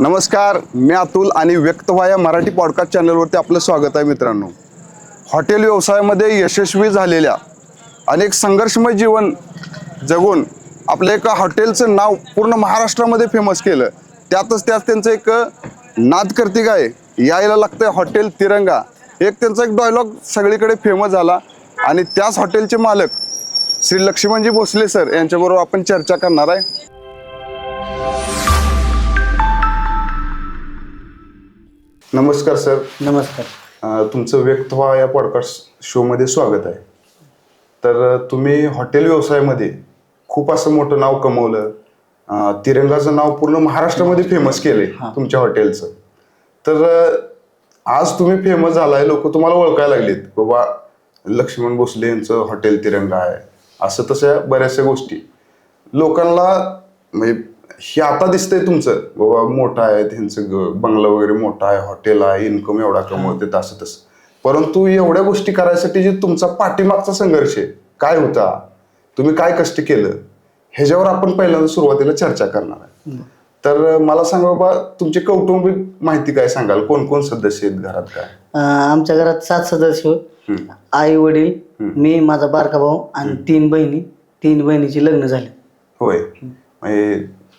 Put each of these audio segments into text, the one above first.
नमस्कार मी अतुल आणि व्यक्तवा या मराठी पॉडकास्ट चॅनलवरती आपलं स्वागत आहे मित्रांनो. हॉटेल व्यवसायामध्ये यशस्वी झालेल्या अनेक संघर्षमय जीवन जगून आपलं एका हॉटेलचं नाव पूर्ण महाराष्ट्रामध्ये फेमस केलं. त्यातच त्यात त्यांचं एक नाद कर्तिक आहे यायला लागतंय हॉटेल तिरंगा. एक त्यांचा एक डायलॉग सगळीकडे फेमस झाला आणि त्याच हॉटेलचे मालक श्री लक्ष्मणजी भोसले सर यांच्याबरोबर आपण चर्चा करणार आहे. नमस्कार सर. नमस्कार. अ, तुमचं व्यक्त व्हा या पॉडकास्ट शोमध्ये स्वागत आहे. तर तुम्ही हॉटेल व्यवसायामध्ये खूप असं मोठं नाव कमवलं. अ, तिरंगाचं नाव पूर्ण महाराष्ट्रामध्ये फेमस केले तुमच्या हॉटेलचं. तर अ, आज तुम्ही फेमस झालाय लोक तुम्हाला ओळखायला लागलेत. बाबा लक्ष्मण भोसले यांचं हॉटेल तिरंगा आहे. असं तशा बऱ्याचशा गोष्टी. लोकांना म्हणजे हे आता दिसतंय तुमचं. बाबा मोठं आहे त्यांचं बंगला वगैरे मोठा आहे हॉटेल आहे इन्कम एवढा कमवते असं तसं परंतु एवढ्या गोष्टी करायसाठी जे तुमचा पाठीमागचा संघर्ष आहे काय होता? तुम्ही काय कष्ट केलं? ह्याच्यावर आपण पहिल्यांदा सुरुवातीला चर्चा करणार आहे. तर मला सांगा बाबा तुमची कौटुंबिक माहिती काय सांगाल? कोण कोण सदस्य आहेत घरात काय? आमच्या घरात सात सदस्य हम्म. आई वडील मी माझा बारका भाऊ आणि तीन बहिणी. तीन बहिणीची लग्न झाले. होय.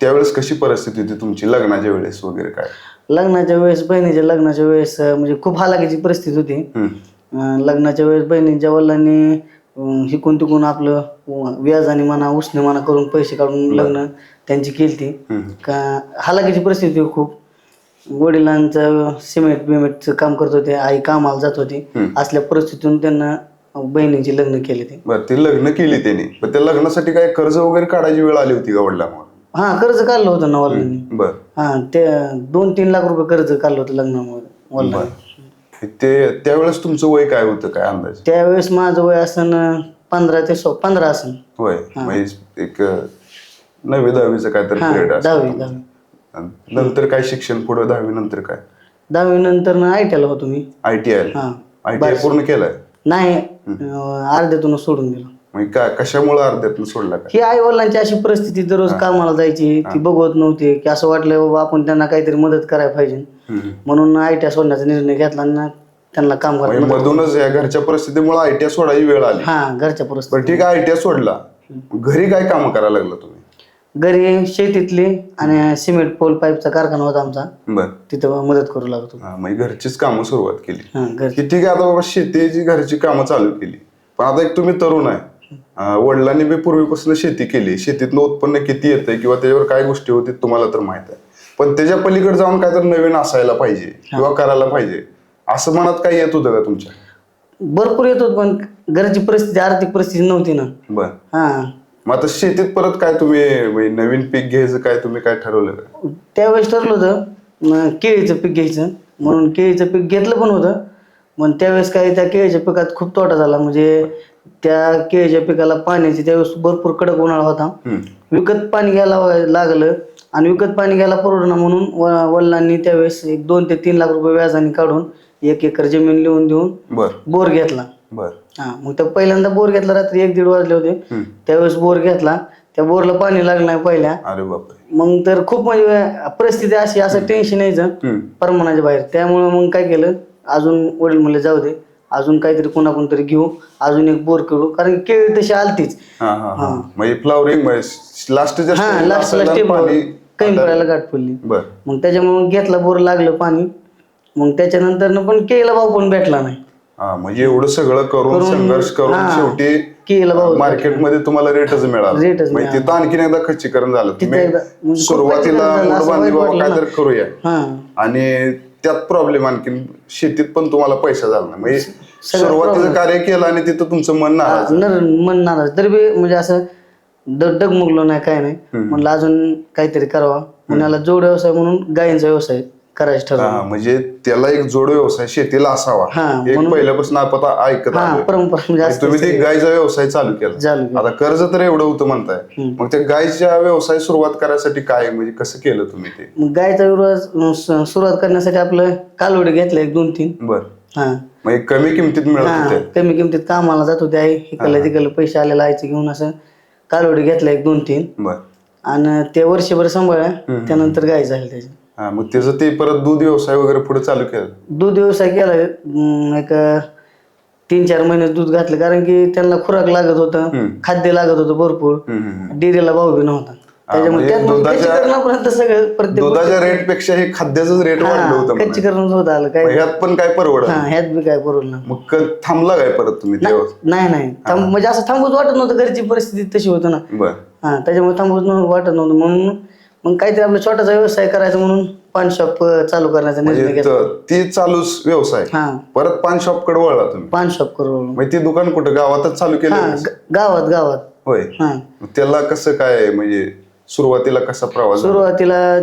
त्यावेळेस कशी परिस्थिती होती तुमची? लग्नाच्या वेळेस वगैरे काय? लग्नाच्या वेळेस बहिणीच्या लग्नाच्या वेळेस अं, म्हणजे खूप हालाकीची परिस्थिती होती. हम्म. अं, लग्नाच्या वेळेस बहिणीच्या वडिलांनी अं, हिकून तिकून आपलं अं, व्याजाने म्हणा उसने म्हणा करून पैसे काढून लग्न त्यांची हम्म. का हालाकीची परिस्थिती होती खूप. वडिलांचं सिमेंट बिमेंटचं काम करत होते आई कामाला जात होती. असल्या परिस्थितीतून त्यांना बहिणीची लग्न केले ते बरं ते लग्न केली त्यांनी. पण त्या लग्नासाठी काय कर्ज वगैरे काढायची वेळ आली होती का वडिलांवर हा कर्ज काढलं होतं ना वडिलांनी बर. हा ते दोन तीन लाख रुपये कर्ज काढलं होतं लग्नामुळे वडिलांनी ते त्यावेळेस तुमचं वय काय होतं काय अंदाज? त्यावेळेस माझं वय असन पंधरा ते सो पंधरा असन. होय म्हणजे एक अं, नववी दहावीचं काहीतरी हा पिरियड दहावी दहावी. असं नंतर काय शिक्षण पुढे दहावी नंतर काय? दहावी नंतर ना आय होतो मी. I T I? हा. आय टी आय पूर्ण केलाय? नाही अं, अर्ध्यातून सोडून दिलं म्हणजे काय कशामुळे अर्ध्यातून सोडला ही आई वडिलांची अशी परिस्थिती दररोज कामाला जायची ती बघवत नव्हती की असं वाटलं बाबा आपण त्यांना काहीतरी मदत करायला पाहिजे. म्हणून आय टी सोडण्याचा निर्णय घेतला आणि ना त्यांना काम करायला म्हणजे मधूनच या घरच्या परिस्थितीमुळे आय टी आय सोडायची वेळ आली. हा घरच्या परिस्थिती बरं ठीक आहे आय टी आय सोडला घरी काय काम करायला लागलं तुम्ही? घरी शेतीतली आणि सिमेंट पोल पाईपचा कारखाना होता आमचा. बर. तिथं मदत करू लागतो हा म्हणजे घरचीच कामं सुरुवात केली. हा घर की ठीक आहे आता बाबा शेतीची घरची कामं चालू केली. पण आता एक तुम्ही तरुण आहे. वडिलांनी बी पूर्वीपासून शेती केली. शेतीतनं उत्पन्न किती येतंय किंवा त्याच्यावर काय गोष्टी होती तुम्हाला तर माहीत आहे. पण त्याच्या पलीकडे जाऊन काय तर नवीन असायला पाहिजे किंवा करायला पाहिजे. असं मनात काय येत होतं का तुमच्या? भरपूर येत होत पण घरची परिस्थिती आर्थिक परिस्थिती नव्हती ना. बर. हा. मग आता शेतीत परत काय तुम्ही म्हणजे नवीन पीक घ्यायचं काय तुम्ही काय ठरवलं का? त्यावेळेस ठरलं होतं म, केळीचं पीक घ्यायचं. म्हणून केळीचं पीक घेतलं पण होतं. पण त्यावेळेस काय त्या केळीच्या पिकात खूप तोटा झाला. म्हणजे त्या केळीच्या पिकाला पाण्याची त्यावेळेस भरपूर कडक उन्हाळा होता. विकत पाणी घ्यायला लागलं आणि विकत पाणी घ्यायला परवडणं म्हणून व- वडिलांनी त्यावेळेस एक दोन ते तीन लाख रुपये व्याजाने काढून एक एकर जमीन लिहून देऊन बर. बोर घेतला. बर. हा मग त्या पहिल्यांदा बोर घेतला रात्री एक दीड वाजले होते. हम्म. त्यावेळेस बोर घेतला. त्या बोरला पाणी लागलं नाही पहिल्या. अरे बापरे. मग तर खूप म्हणजे परिस्थिती अशी असं टेन्शन यायचं हम्म. परमानाच्या बाहेर. त्यामुळे मग काय केलं? अजून वडील म्हणले जाऊ दे. अजून काहीतरी कोणाकडून तरी घेऊ अजून एक बोर करू कारण केळी तशी आलतीच. हा हा हा. म्हणजे फ्लॉवरिंग लास्टच्या हा stage ला लास्टला असायला पाणी काही पडायला गाठ पडली. बर. मग त्याच्यामुळे घेतला बोर लागलं पाणी. मग त्याच्यानंतर पण केळीला भाव पण भेटला नाही. हा म्हणजे एवढं सगळं करून संघर्ष करून हा. शेवटी केळीला भाव मार्केटमध्ये तुम्हाला रेटच मिळाला. रेटच म्हणजे तिथं आणखीन एकदा खच्चीकरण झालं. एकदा- म्हणजे खूप सुरुवातीला खच्चीकरण झालं, मूड असं बांधली वाईट बाबा वाटलं काय तर करूया. हा. आणि त्यात प्रॉब्लेम आणखीन शेतीत पण तुम्हाला पैसा झाला नाही. म्हणजे सुरुवातीचं कार्य केलं आणि तिथं तुमचं मन नाराज नर मन नाराज. तरी बी म्हणजे असं ड- डगमगलो नाही काय नाही. म्हणलं अजून काहीतरी करावा. पुण्याला जोड व्यवसाय म्हणून गायींचा व्यवसाय. करायचं ठरवलं हा म्हणजे त्याला एक जोड व्यवसाय शेतीला असावा. हा, एक पहिल्यापासून आपण ऐकत हा आलोय. परंपरा म्हणजे आणि तुम्ही ते गायचा व्यवसाय चालू केला. चालू केलं. आता कर्ज तर एवढं होतं म्हणताय. मग ते गायच्या व्यवसाय सुरुवात करायसाठी काय म्हणजे कसं केलं तुम्ही ते? मग गायचा विरोध स- सुरुवात करण्यासाठी आपलं कालवडी घेतलं एक दोन तीन. बर. हा. म्हणजे कमी किमतीत मिळत हा होते. कमी किमतीत कामाला जात होते आई. इकडलं तिकडलं पैसे आलेला आईचं घेऊन असं कालवडी घेतलं एक दोन तीन. बर. आणि ते वर्षभर सांभाळलं. त्यानंतर गाय झाली त्याची. हा मग त्याचं ते परत दूध व्यवसाय वगैरे पुढे चालू केलं. दूध व्यवसाय केला. अं, एक तीन चार महिने दूध घातलं. कारण की त्यांना खुराक लागत होतं. खाद्य लागत होतं भरपूर. हम्म. डेअरीला भाव बी नव्हता. त्याच्यामुळे म्हणजे दुधाच्या- सगळं प्रत्येक दुधाच्या रेटपेक्षा हे खाद्याचंच रेट वाढलं होतं म्हणा. कच्चीकरण होत आलं. काय मग ह्यात पण काय परवडत हा ह्यात बी काय परवडलं. मग क- थांबला काय परत तुम्ही तेव्हा? नाही नाही. थांब- म्हणजे असं थांबूच वाटत नव्हतं. घरची परिस्थिती तशी होतं ना. बर. हा त्याच्यामुळे थांबूच नव्हतं वाटत नव्हतं. म्हणून मग काहीतरी आपला छोटासा व्यवसाय करायचा म्हणून पान शॉप चालू करण्याचा निर्णय म्हणजे घेतला. त- ती चालूच व्यवसाय. हा. परत पान शॉपकडे वळला तुम्ही. पान शॉप ते दुकान कुठं? गावातच चालू केलं ग- गावात गावात. होय. हा. मग त्याला कसं काय म्हणजे सुरुवातीला कसा प्रवास झाला? सुरुवातीला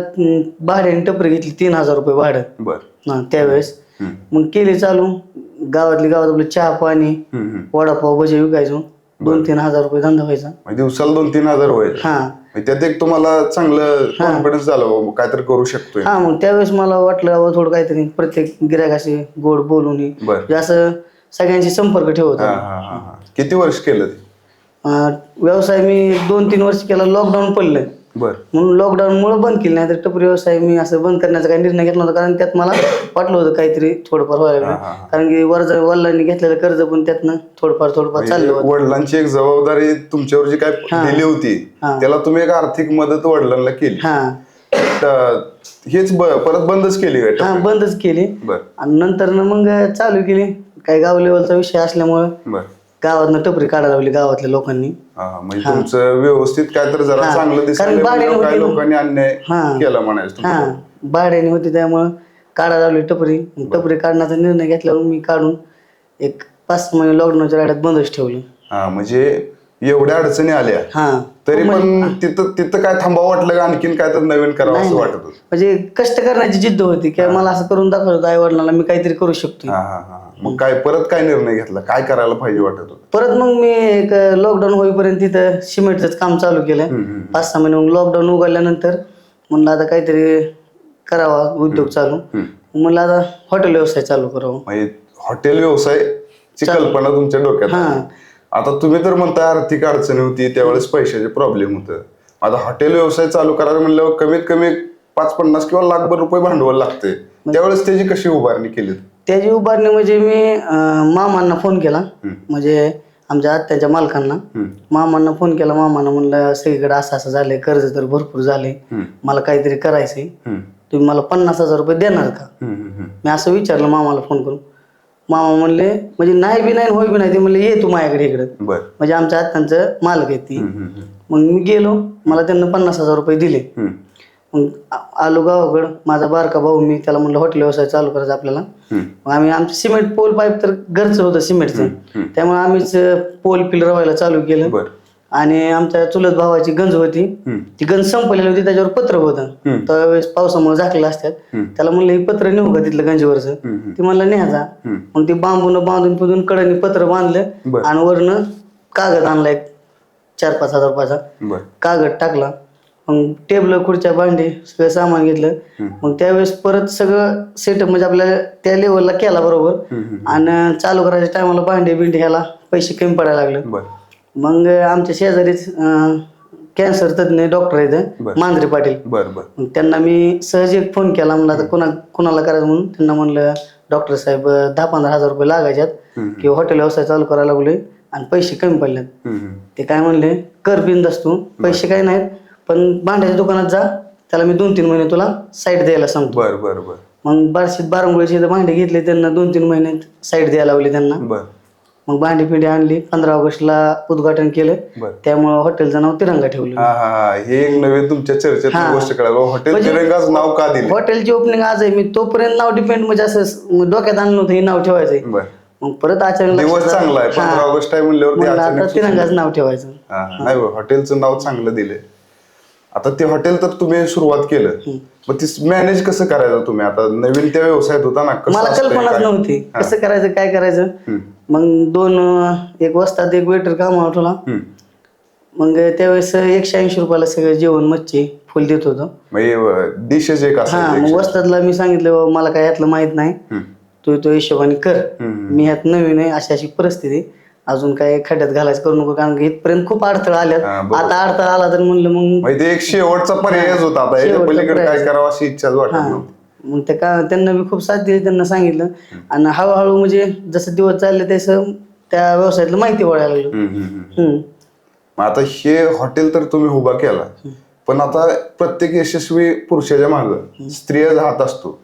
भाड्याने टपरी घेतली तीन हजार रुपये भाडं. बर. हा त्यावेळेस. हम्म. मग केली चालू. गावातली गावात आपलं चहा पाणी हम्म, हम्म. वडापाव भजे विकायचो. दोन तीन हजार रुपये धंदा व्हायचा. म्हणजे दिवसाला दोन तीन हजार होईल हा. म्हणजे त्यात एक तुम्हाला चांगलं कॉन्फिडन्स झाला बाबा काहीतरी करू शकतोय. हा मग त्यावेळेस मला वाटलं बाबा थोडं काहीतरी प्रत्येक गिरायकाशी गोड बोलून हे. बर. म्हणजे असं सगळ्यांशी संपर्क ठेवत हा हा हा हा. किती वर्ष केलं ते? अं, व्यवसाय मी दोन तीन वर्ष केला लॉकडाऊन पडलं. म्हणून लॉकडाऊन मुळे बंद केली नाही तर टपरी व्यवसाय मी असं बंद करण्याचा काही निर्णय घेतला नव्हता कारण त्यात मला वाटलं होतं काहीतरी थोडंफार व्हायला. कारण की वरजा वडिलांनी घेतलेलं कर्ज पण त्यातनं थोडंफार थोडंफार चाललं होतं. वडिलांची एक जबाबदारी तुमच्यावर जी काय दिली होती. त्याला तुम्ही एक आर्थिक मदत वडिलांना केली. हा. हेच परत बंदच केली हा बंदच केली. बर. आणि नंतर मग चालू केली. काही गाव लेवलचा विषय असल्यामुळं. बर. गावातनं टपरी काढायला लावली गावातल्या लोकांनी. हा म्हणजे तुमचं व्यवस्थित काय तर जरा चांगलं कारण भाड्याने काय होती ना. लोकांनी अन्याय हा. केला म्हणायचं भाड्याने होती त्यामुळं काढायला लावली टपरी. टपरी काढण्याचा निर्णय घेतल्यावर मी काढून एक पाच महिने लॉकडाऊनच्या राड्यात बंदच ठेवलं. हा म्हणजे एवढ्या अडचणी आल्या. हा. तरी पण तिथं तिथं काय थांबावं वाटलं का? आणखीन काय तर नवीन करावं असं वाटत होतं? म्हणजे कष्ट करण्याची जिद्द होती. की मला असं करून दाखवत होतं आई वडिलांना मी काहीतरी करू शकतो हा हा हा. मग काय परत काय निर्णय घेतला? काय करायला पाहिजे वाटत होतं? परत मग मी एक लॉकडाऊन होईपर्यंत तिथं सिमेंटच काम चालू केलं. पाच सहा महिने मग लॉकडाऊन उघडल्यानंतर म्हणलं आता काहीतरी करावा उद्योग चालू. म्हणलं आता हॉटेल व्यवसाय चालू करावा. म्हणजे हॉटेल व्यवसायाची कल्पना तुमच्या डोक्यात हा. आली. आता तुम्ही तर म्हणताय आर्थिक अडचणी होती त्यावेळेस पैशाचे प्रॉब्लेम होतं. आता हॉटेल व्यवसाय चालू करायला म्हणल्यावर कमीत कमी पाच पन्नास किंवा लाखभर रुपये भांडवल लागते त्यावेळेस त्याची कशी उभारणी केली त्याची उभारणी म्हणजे मी अं, मामांना फोन केला. म्हणजे आमच्या आत्याच्या मालकांना. मामांना फोन केला. मामांना म्हणलं सगळीकडे असं असं झालंय कर्ज तर भरपूर झाले. मला काहीतरी करायचंय. तुम्ही मला पन्नास हजार रुपये देणार का. मी असं विचारलं मामाला फोन करून. मामा म्हणले म्हणजे नाही बी नाही होय बी नाही. ते म्हणले ये तू माझ्याकडे इकडं. बर. म्हणजे आमच्या आत्यांचं मालक आहे ती. मग मी गेलो. मला त्यांना पन्नास हजार रुपये दिले. मग आ- आलो गावाकडं माझा बारका भाऊ मी त्याला म्हणलं हॉटेल व्यवसाय चालू करायचा आपल्याला. मग आम्ही आमचं सिमेंट पोल पाईप तर घरचं होतं सिमेंटचं त्यामुळे आम्हीच पोल पिल रवायला चालू केलं बर आणि आमच्या चुलत भावाची गंज होती. ती गंज संपलेली होती त्याच्यावर पत्र होतं हम्म. त्यावेळेस पावसामुळे झाकलेलं असतात हम्म. त्याला म्हणलं हे पत्र नेऊ का तिथलं गंजीवरचं हम्म. ती म्हणलं न्यायचा हम्म. मग ते बांबून बांधून पुधून कडनी पत्र बांधलं बर. आणि वरनं कागद आणला एक चार पाच हजार रुपयाचा बर कागद टाकला मग टेबल खुर्च्या भांडे सगळं सामान घेतलं. मग त्यावेळेस परत सगळं सेटअप म्हणजे आपल्याला त्या लेवलला केला बरोबर. आणि चालू करायच्या टायमाला भांडे बिंडे ह्याला पैसे कमी पडायला लागले. मग आमच्या शेजारीच कॅन्सर तज्ञ डॉक्टर आहेत. मांजरे पाटील. मग त्यांना मी सहज एक फोन केला. म्हणलं आता कोणा कोणाला करायचं म्हणून? त्यांना म्हणलं डॉक्टर साहेब दहा पंधरा हजार रुपये लागायच्यात. किंवा हॉटेल व्यवसाय चालू करायला लागलोय आणि पैसे कमी पडलेत. ते काय म्हणले कर बिंदास तू पैसे काय नाहीत. पण भांड्याच्या दुकानात जा त्याला मी दोन तीन महिने तुला साईड द्यायला सांगतो. बर बर बर. मग बारशीत बारंगुळीचे इथं भांडे घेतले त्यांना दोन तीन महिने साईड द्यायला लावली त्यांना. बर. मग भांडी पिंडी आणली पंधरा ऑगस्टला उद्घाटन केलं. बर. त्यामुळं हॉटेलचं नाव तिरंगा ठेवलं. हा हा हा. हे एक नवीन तुमच्या चर्चेत गोष्ट कळाली. हॉटेल म्हणजे- तिरंगाच नाव का दिले? हॉटेलची ओपनिंग आज आहे. मी तोपर्यंत नाव डिपेंड म्हणजे असं डोक्यात आणलं होतं हे नाव ठेवायचंय. बर. मग परत अचानक दिवस लक्षात चांगला आहे. पंधरा. ऑगस्ट आहे म्हणल्यावर अचानक तिरंगाच नाव ठेवायचं. हा, हा. नाही बा, हॉटेलचं नाव चांगलं दिलंय. आता ते हॉटेल तर तुम्ही सुरुवात केलं. मग ती मॅनेज कसं करायचं तुम्ही? आता नवीन त्या व्यवसायात होता ना कसं मला असतंय, कल्पनाच काय? नव्हती. कसं करायचं काय करायचं? मग दोन अं, एक वाजता एक वेटर कामावर ठेवला हम्म. मग त्यावेळेस एकशे ऐंशी रुपयाला सगळं जेवण मच्छी फुल देत होतो. डिशेस एक हा मग वस्तादला मी सांगितलं "बाबा, मला काय यातलं माहीत नाही. हम्म, तू तो हिशोबाने कर. हम्म. मी ह्यात नवीन आहे अशी अशी परिस्थिती. अजून काय खड्ड्यात घालायचं करू नको कारण की इथपर्यंत खूप अडथळा हा, आल्यात बरोबर. आता अडथळा आला तर म्हणलं मग म्हणजे ते एक शेवटचा पर्यायच होता आता. याच्या शेवटचा पलीकडे काय पर्याय. करावं अशी इच्छाच वाटत हा. नव्हती. मग ते का त्यांना मी खूप साथ दिली त्यांना सांगितलं. आणि हळूहळू म्हणजे जसं दिवस चालले तसं त्या व्यवसायातलं माहिती वळायला लागलं. हम्म, हम्म, हम्म. हम्म. मग आता हे हॉटेल तर तुम्ही उभा केला. पण आता प्रत्येक यशस्वी पुरुषाच्या माग स्त्रिया हात असतो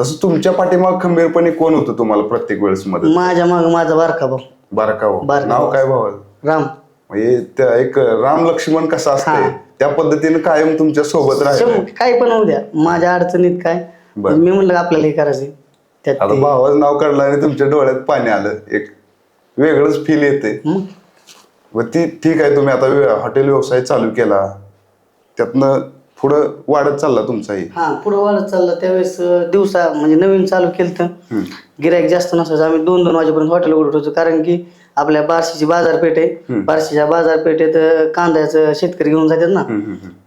तसं तुमच्या पाठीमाग खंबीरपणे कोण होतं तुम्हाला प्रत्येक वेळेस मदत? माझ्या माग माझा बारका भाऊ. बारका भाऊ बारका नाव भाऊ. काय भाऊ राम. म्हणजे त्या एक राम लक्ष्मण कसा असते त्या पद्धतीने कायम तुमच्यासोबत राहिलं काय पण होऊ द्या. माझ्या अडचणीत काय? बरं. मी म्हणलं आपल्याला हे करायचं त्यात आता ते- भावाचं नाव काढलं आणि तुमच्या डोळ्यात पाणी आलं. एक वेगळंच फील येते मग व ती ठीक आहे तुम्ही आता हॉटेल व्यवसाय चालू केला. त्यातनं पुढं वाढत चालला तुमचाही हा? पुढे वाढत चाललं. त्यावेळेस अं, दिवसा म्हणजे नवीन चालू केलं तर गिराईक जास्त नसायचं. आम्ही दोन दोन वाजेपर्यंत हॉटेल उघडत होतो. कारण की आपल्या बार्शीची बाजारपेठ आहे. बार्शीच्या बाजारपेठेत अं, कांद्याचं शेतकरी घेऊन जातात ना.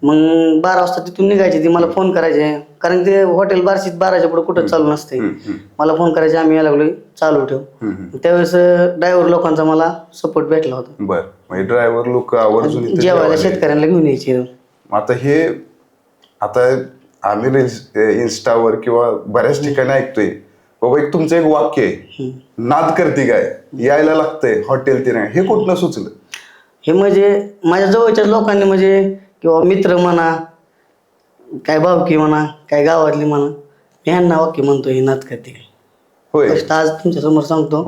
मग बारा वाजता तिथून निघायचे. ती मला फोन करायचे. कारण ते हॉटेल बार्शीत बाराच्या पुढे कुठं चालू नसते मला फोन करायचे आम्ही यायला लागलोय. चालू ठेव. त्यावेळेस ड्रायव्हर लोकांचा मला सपोर्ट भेटला होता. बर. म्हणजे ड्रायव्हर लोक आवर्जून इथे जेवायला जेवायला शेतकऱ्यांना घेऊन यायचे. आता हे आता आम्ही रील्स इन्स्टावर किंवा बऱ्याच ठिकाणी ऐकतोय बाबा एक तुमचं एक वाक्य आहे नाद करते काय? यायला लागतंय हॉटेल ते हे कुठनं सुचलं? हे म्हणजे माझ्या जवळच्या लोकांनी म्हणजे किंवा मित्र म्हणा काय भावकी म्हणा काय गावातली म्हणा मी ह्यांना वाक्य म्हणतो हे नात करते होय. गोष्ट आज तुमच्यासमोर सांगतो.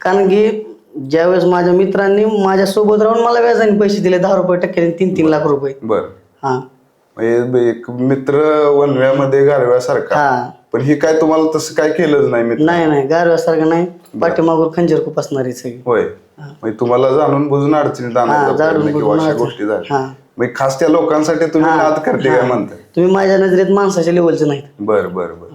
कारण की ज्यावेळेस माझ्या मित्रांनी माझ्या सोबत राहून मला व्याजाने पैसे दिले दहा रुपये टक्क्याने तीन तीन लाख रुपये. बर. हा. म्हणजे एक मित्र वनव्यामध्ये गारव्यासारखा. हा. पण हे काय तुम्हाला तसं काय केलंच नाही मित्र? नाही नाही गारव्यासारखं नाही. पाठीमागून खंजीर खूप असणारी सगळी. होय. म्हणजे तुम्हाला जाणून बुजून अडचणीत आणायचा जाणून प्रयत्न किंवा बुजून अशा अडचण- गोष्टी झाल्या. हा. म्हणजे खास त्या लोकांसाठी तुम्ही नाद करते काय म्हणताय तुम्ही माझ्या नजरेत माणसाच्या लेवलचे नाहीत. बर बर बर.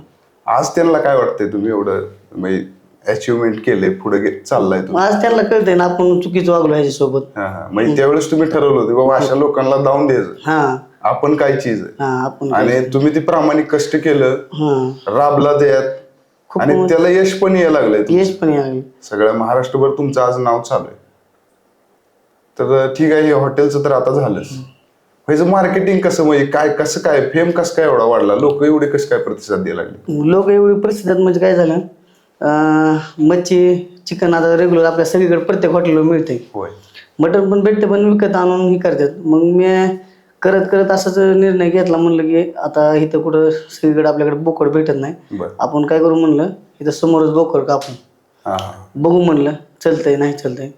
आज त्यांना काय वाटतंय तुम्ही एवढं म्हणजे अचिव्हमेंट केलंय पुढे गे- चाललाय तुम्ही? आज त्यांना कळतंय ना आपण चुकीचं वागलो ह्याच्यासोबत. हा हा. म्हणजे त्यावेळेस तुम्ही ठरवलं होतं बाबा अशा लोकांना दावून द्यायचं. हा. आपण काय चीज आहे. हा आपण आणि तुम्ही ते प्रामाणिक कष्ट केलं हा. राबला त्यात आणि त्याला यश पण यायला लागलंय यश पण यावे सगळ्या महाराष्ट्रभर तुमचं आज नाव चालू आहे. तर ठीक आहे हे हॉटेलचं तर आता झालंच. ह्याचं मार्केटिंग कसं म्हणजे काय कसं काय फेम कसं काय एवढा वाढला? लोक एवढे कसं काय प्रतिसाद द्यायला लागले? लोक एवढी प्रसिद्ध आहेत म्हणजे काय झालं? अं, मच्छी चिकन आता रेग्युलर आपल्या सगळीकडे प्रत्येक हॉटेलवर मिळते होय. मटण पण भेटते पण विकत आणून हे करतात. मग मी करत करत असाच निर्णय घेतला म्हणलं की आता इथं कुठं सगळीकडे आपल्याकडे बोकड भेटत नाही. बर. आपण काय करू म्हणलं इथं समोरच बोकड कापून. हा हा. बघू म्हणलं चलतंय नाही चलतंय.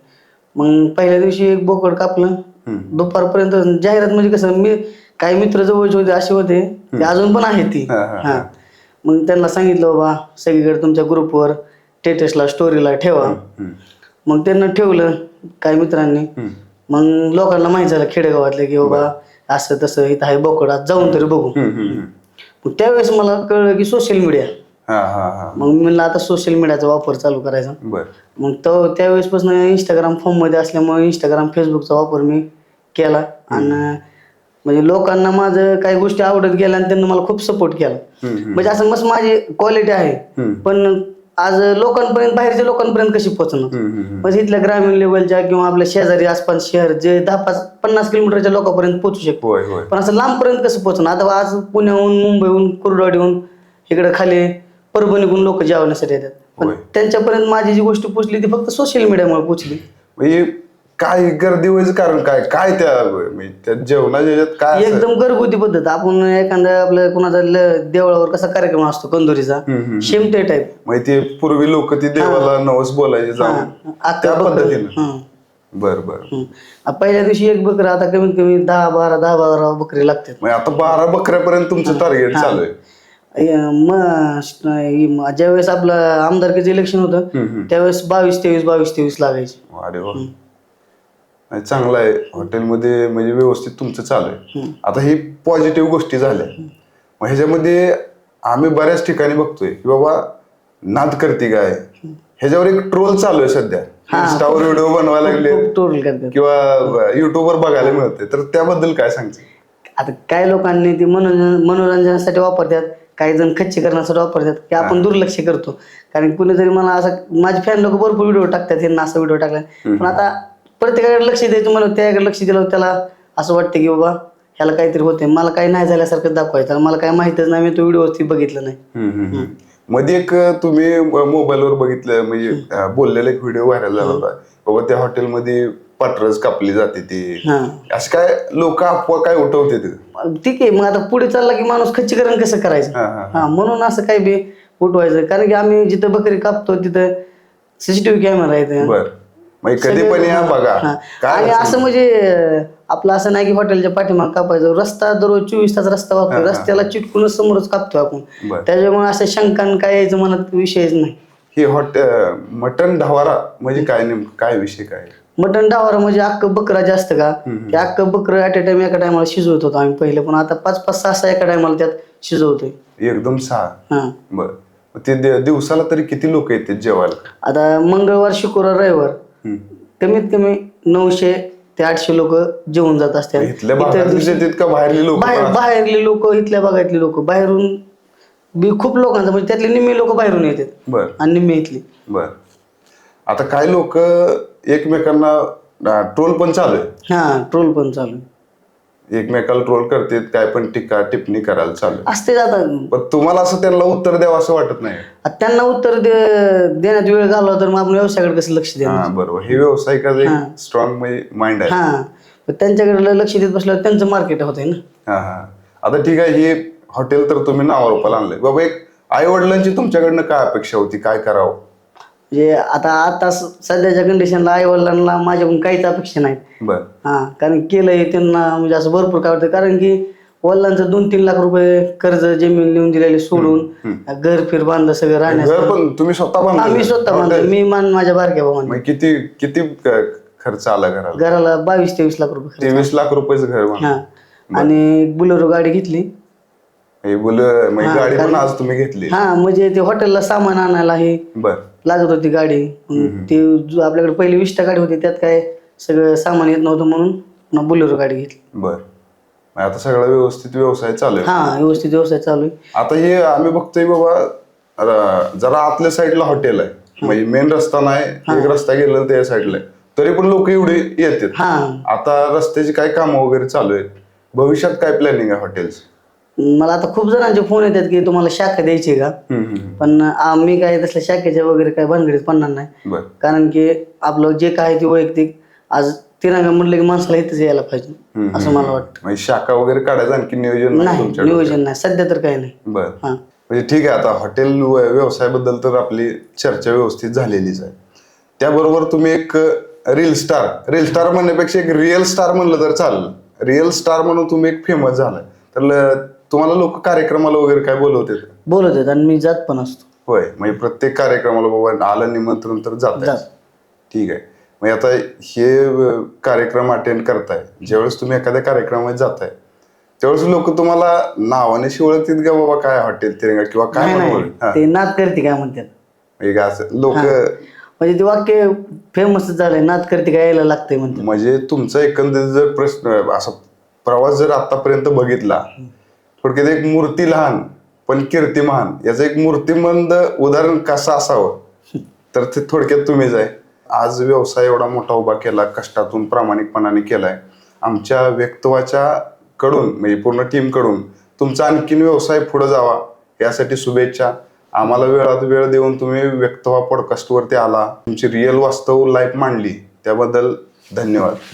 मग पहिल्या दिवशी एक बोकड कापलं. दुपारपर्यंत जाहिरात म्हणजे कसं मी काही मित्र जवळचे होते असे होते ते अजून पण आहेत ती. हा, हा, हा. मग त्यांना सांगितलं बाबा सगळीकडे तुमच्या ग्रुपवर स्टेटसला स्टोरीला ठेवा. हम्म. मग त्यांना ठेवलं काही मित्रांनी. हम्म. मग लोकांना माहीत झालं खेडेगावातले की बाबा असं तसं इथं आहे बोकड जाऊन तरी बघू. मग त्यावेळेस मला कळलं की सोशल मीडिया हा हा हा. मग मी म्हणलं आता सोशल मीडियाचा वापर चालू करायचा. बर. मग तो त्यावेळेसपासून इंस्टाग्राम फॉर्ममध्ये असल्यामुळे इंस्टाग्राम फेसबुकचा वापर मी केला. आणि म्हणजे लोकांना माझं काही गोष्टी आवडत गेल्या आणि त्यांनी मला खूप सपोर्ट केला. म्हणजे असं मस्त माझी क्वालिटी आहे. पण आज लोकांपर्यंत बाहेरच्या लोकांपर्यंत कशी पोहोचणार. म्हणजे इथल्या ग्रामीण लेवलच्या किंवा आपल्या शेजारी आसपास शहर जे दहा पाच पन्नास किलोमीटरच्या लोकांपर्यंत पोहोचू शकतो. पण असं लांबपर्यंत कसं पोहोचणार? आता आज पुण्याहून मुंबईहून कुर्डवाडीहून इकडे खाली परभणीहून लोक जेवण्यासाठी येतात. पण. त्यांच्यापर्यंत माझी जी गोष्ट पोहोचली ती फक्त सोशल मीडियामुळे पोहोचली. म्हणजे काय गर्दी व्हायचं कारण काय? काय त्या म्हणजे त्या जेवणाच्या ह्याच्यात काय? एकदम घरगुती पद्धत. आपण एखाद्या आपल्या कुणाचा ल- देवळावर कसा कार्यक्रम असतो कंदुरीचा ते टाईप म्हणजे ते पूर्वी लोक ती देवाला नवस बोलायचे जाऊन. त्या पद्धतीनं. बर बर. पहिल्या दिवशी एक बकरा आता कमीत कमी दहा बारा दहा बारा बकरी लागतात. म्हणजे आता बारा बकऱ्यापर्यंत तुमचं टार्गेट चालू आहे. ज्यावेळेस आपलं आमदारकीचं इलेक्शन होतं त्यावेळेस बावीस तेवीस बावीस तेवीस लागायचे. अरे वा. नाही, चांगलं आहे. हॉटेलमध्ये म्हणजे व्यवस्थित तुमचं चालू आहे. आता ही पॉझिटिव्ह गोष्टी झाल्या. मग ह्याच्यामध्ये आम्ही बऱ्याच ठिकाणी बघतोय की बाबा नाद करते काय? ह्याच्यावर एक ट्रोल चालू आहे सध्या. इंस्टावर व्हिडिओ बनवायला लागले किंवा युट्यूबवर बघायला मिळते तर त्याबद्दल काय सांगते आता काय लोकांनी ती मनोरंजन मनोरंजनासाठी वापरतात काही जण खच्चीकरणासाठी वापरतात की आपण दुर्लक्ष करतो. कारण कुणीतरी मला असं माझे फॅन लोक भरपूर व्हिडिओ टाकतात यांना असा व्हिडिओ टाकला. पण आता प्रत्येकाकडे लक्ष द्यायचं म्हणून त्याकडे लक्ष दिलं त्याला. असं वाटतं की बाबा ह्याला काहीतरी होते मला काही नाही झाल्यासारखं दाखवायचं. मला काही माहितच नाही. मी तो व्हिडिओ ती बघितलं नाही. मध्ये एक तुम्ही मोबाईलवर बघितलं म्हणजे बोललेला एक व्हिडिओ व्हायरल झाला होता. बाबा त्या हॉटेलमध्ये पाटरच कापली जाते ती. हा. असं काय लोक अफवा काय उठवते ते ठीक आहे मग आता पुढे चालला की माणूस खच्चीकरण कसं करायचं? हा, म्हणून असं काही बी उठवायचं. कारण की आम्ही जिथं बकरी कापतो तिथं सीसीटीव्ही कॅमेरा आहे बर मग कधी पण या बघा. आणि असं म्हणजे आपलं असं नाही की हॉटेलच्या पाठीमाग कापायचं. रस्ता दररोज चोवीस तास रस्ता वापरतो रस्त्याला चिटकूनच समोरच कापतो आपण. बर. त्याच्यामुळे असं शंकान काय यायचं मनात विषयच नाही. हे हॉटे मटन ढवारा म्हणजे काय नेमकं? काय विषय काय? मटण डावारा म्हणजे अख्खं बकरा जास्त का? ते अख्खं बकरं ॲट अ टाइम एका टायमाला शिजवत होतो आम्ही पहिले. पण आता पाच पाच सहा सहा एका टायमाला त्यात शिजवतोय. एकदम सहा? हा. बर. मग ते दि- दिवसाला तरी किती लोक येतात जेवायला? आता मंगळवार शुक्रवार रविवार. कमीत कमी नऊशे ते आठशे लोक जेवून जात असतात. इथल्या इतर भागातली दिवशी येतात का बाहेरली लोक बाहेर बाहेरली लोक इथल्या भागातली लोक. बाहेरून बी खूप लोकांचं म्हणजे त्यातले निम्मे लोक बाहेरून येतात. बर. आणि निम्मे इथली. बर. आता काय लोक एकमेकांना ट्रोल पण चालू आहे. हा ट्रोल पण चालू आहे. एकमेकाला ट्रोल करतात काय पण टीका टिप्पणी करायला चालू. असते आता पण तुम्हाला असं त्यांना उत्तर द्यावं असं वाटत नाही? आता त्यांना उत्तर दे- देण्यात वेळ घालवा तर मग आपण व्यवसायाकडे कसं लक्ष देणार? हा बरोबर. हे व्यावसायिकाचं एक स्ट्रॉंग माइंड आहे. हा. त्यांच्याकडे लक्ष देत बसल्यावर त्यांचं मार्केट होत आहे ना. हा हा. आता ठीक आहे हे हॉटेल तर तुम्ही नावारूपाला आणलंय. बाबा एक आई वडिलांची तुमच्याकडनं काय अपेक्षा होती? काय करावं? म्हणजे आता आता स- सध्याच्या कंडिशनला आई वडिलांना माझ्याकडून काहीच अपेक्षा नाहीत. बर. हा कारण केलंय त्यांना म्हणजे असं भरपूर काय वाटतं. कारण की वडिलांचं दोन तीन लाख रुपये कर्ज जमीन लिहून दिलेले सोडून घर फिर बांधलं सगळं राहण्यास पण तुम्ही स्वतः हा, मी स्वतः बांधलं. मी मान माझ्या बारक्या भावाने मग किती किती क- खर्च आला घराला? घराला बावीस तेवीस लाख रुपये. तेवीस लाख रुपयाचं घर बांधलं. हा. आणि बुलेरो गाडी घेतली. हे बोल मग ही गाडी पण आज तुम्ही घेतली. हा म्हणजे ते हॉटेलला सामान आणायला हे बर. लागत होती गाडी. ते जो आपल्याकडे पहिली विष्टा गाडी होती त्यात काय सगळं सामान येत नव्हतं म्हणून पुन्हा बुलेरो गाडी घेतली. बर. मग आता सगळा व्यवस्थित व्यवसाय चालू आहे. हा व्यवस्थित व्यवसाय चालू आहे. आता हे आम्ही बघतोय बाबा अरे, जरा आतल्या साईडला हॉटेल आहे. म्हणजे मेन रस्ता नाही एक रस्ता गेला त्या साईडला आहे. तरी पण लोक एवढे येतात. हा. आता रस्त्याची काय कामं वगैरे चालू आहेत? भविष्यात काय प्लॅनिंग आहे हॉटेल्स मला आता खूप जणांचे फोन येतात की तुम्हाला शाखा द्यायची आहे का? पण आम्ही काय तसल्या शाखेच्या वगैरे काय भानगडीत पडणार नाही. बर. कारण की आपलं जे काय ते वैयक्तिक आज तिरंगा म्हटलं की माणसाला इथंच यायला पाहिजे असं मला वाटतं. म्हणजे शाखा वगैरे काढायचं आणखी नियोजन नाही नाही तुमच्याकडे? नियोजन नाही. सध्या तर काही नाही. बर. हा. म्हणजे ठीक आहे आता हॉटेल व्य- व्यवसायाबद्दल तर आपली चर्चा व्यवस्थित झालेलीच आहे. त्याबरोबर तुम्ही एक रील स्टार रील स्टार म्हणण्यापेक्षा एक रिअल स्टार म्हणलं तर चालेल. रिअल स्टार म्हणून तुम्ही एक फेमस झालाय. तर ल- तुम्हाला लोक कार्यक्रमाला वगैरे काय बोलवते बोलत आहेत आणि मी जात पण असतो. होय म्हणजे प्रत्येक कार्यक्रमाला बाबा आलं निमंत्रण तर जात जात. ठीक आहे. मग आता हे अ, कार्यक्रम अटेंड करताय. ज्यावेळेस तुम्ही एखाद्या कार्यक्रमात जाताय त्यावेळेस लोक तुम्हाला नावाने ओळखतात का बाबा काय हॉटेल तिरंगा किंवा काय नाही म्हणून? नाही. हा. ते नाद करते काय म्हणतात? म्हणजे काय असं लोक म्हणजे ते वाक्य फेमस झालंय नाद करते काय यायला लागतंय म्हणतात. म्हणजे तुमचा एकंदरीत जर प्रश्न असा प्रवास जर आतापर्यंत बघितला थोडक्यात एक मूर्ती लहान पण कीर्ती महान याचं एक मूर्तिमंद उदाहरण कसं असावं तर ते थोडक्यात तुम्हीच आहे आज व्यवसाय एवढा मोठा उभा केला कष्टातून प्रामाणिकपणाने केलाय आमच्या व्यक्तित्वाच्या कडून म्हणजे पूर्ण टीमकडून तुमचा आणखीन व्यवसाय पुढे जावा यासाठी शुभेच्छा आम्हाला वेळात वेळ देऊन तुम्ही व्यक्तवा पॉडकास्टवरती आला तुमची रिअल वास्तव लाईफ मांडली त्याबद्दल धन्यवाद